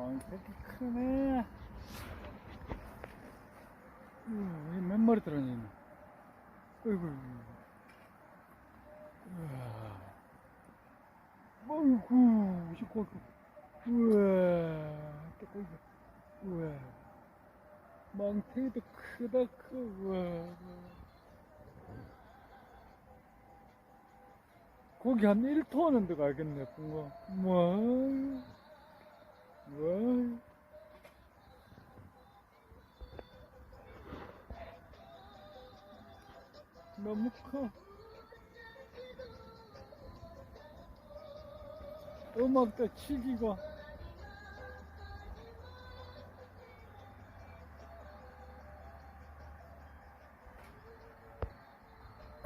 망새끼 크네. 음, 이몇 마리 들어있네. 어이구. 우와. 어이구, 시끄럽 우와, 또이구 우와. 망태기도 크다, 커, 우와. 고기 한 1톤은 들어가겠네, 붕어. 뭐, 뭐. 너무 커. 음악도 치기고.